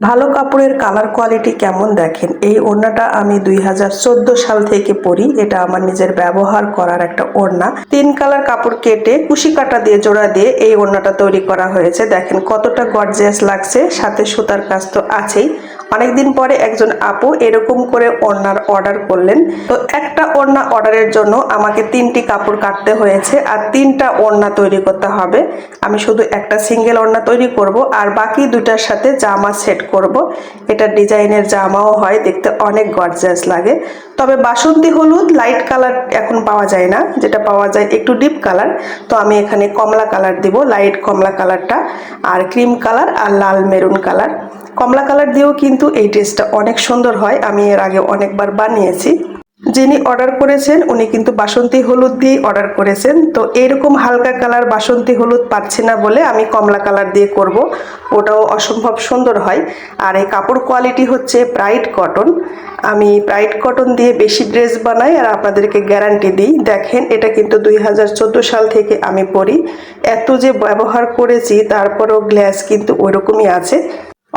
ভালো কাপড়ের colour quality কেমন দেখেন? এই ওড়নাটা আমি দুই হাজার চোদ্দ সাল থেকে পরি। এটা আমার নিজের ব্যবহার করার একটা ওড়না। তিন কালার কাপড় কেটে কুশি কাটা দিয়ে, জোড়া দিয়ে এই ওড়নাটা তৈরি করা হয়েছে। দেখেন কতটা গর্জিয়াস লাগছে। সাথে সুতার কাজ তো আছেই। অনেকদিন পরে একজন আপু এরকম করে ওড়নার অর্ডার করলেন। তো একটা ওড়না অর্ডারের জন্য আমাকে তিনটি কাপড় কাটতে হয়েছে আর তিনটা ওড়না তৈরি করতে হবে। আমি শুধু একটা সিঙ্গেল ওড়না তৈরি করব আর বাকি দুটার সাথে জামা সেট করব। এটা ডিজাইনের জামাও হয়, দেখতে অনেক গর্জিয়াস লাগে। তবে বাসন্তী হলুদ লাইট কালার এখন পাওয়া যায় না, যেটা পাওয়া যায় একটু ডিপ কালার তো আমি এখানে কমলা কালার দিব লাইট কমলা কালারটা আর ক্রিম কালার আর লাল মেরুন কালার কমলা কালার দিয়েও কিন্তু এই ড্রেসটা অনেক সুন্দর হয়, আমি এর আগে অনেকবার বানিয়েছি। যিনি অর্ডার করেছেন, উনি কিন্তু বাসন্তী হলুদ দিয়েই অর্ডার করেছেন। তো এরকম হালকা কালার বাসন্তী হলুদ পাচ্ছি না বলে আমি কমলা কালার দিয়ে করব। ওটাও অসম্ভব সুন্দর হয়। আর এই কাপড় কোয়ালিটি হচ্ছে ব্রাইট কটন আমি ব্রাইট কটন দিয়ে বেশি ড্রেস বানাই আর আপনাদেরকে গ্যারান্টি দিই। দেখেন, এটা কিন্তু দুই হাজার চোদ্দ সাল থেকে আমি পরি। এত যে ব্যবহার করেছি, তারপরেও গ্ল্যাস কিন্তু ওইরকমই আছে।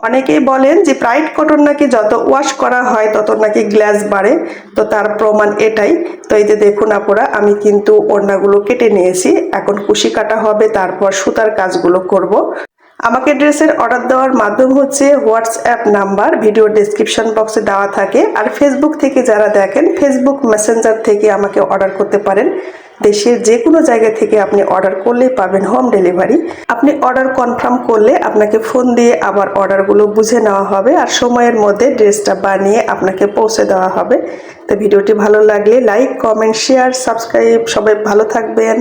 অনেকেই বলেন যে প্রাইড কটন নাকি যত ওয়াশ করা হয়, তত নাকি গ্লাস বাড়ে। তো তার প্রমাণ এটাই। তো এই যে দেখুন আপনারা আমি কিন্তু ওড়নাগুলো কেটে নিয়েছি। এখন কুশি কাটা হবে, তারপর সুতার কাজগুলো করব। আমাকে ড্রেসের অর্ডার দেওয়ার মাধ্যম হচ্ছে হোয়াটসঅ্যাপ নাম্বার ভিডিও ডেসক্রিপশন বক্সে দেওয়া থাকে। আর ফেসবুক থেকে যারা দেখেন ফেসবুক মেসেঞ্জার থেকে আমাকে অর্ডার করতে পারেন। দেশের যে কোনো জায়গা থেকে আপনি অর্ডার করলেই পাবেন হোম ডেলিভারি আপনি অর্ডার কনফার্ম করলে আপনাকে ফোন দিয়ে আবার অর্ডারগুলো বুঝে নেওয়া হবে আর সময়ের মধ্যে ড্রেসটা বানিয়ে আপনাকে পৌঁছে দেওয়া হবে। তো ভিডিওটি ভালো লাগলে লাইক কমেন্ট শেয়ার সাবস্ক্রাইব সবাই ভালো থাকবেন।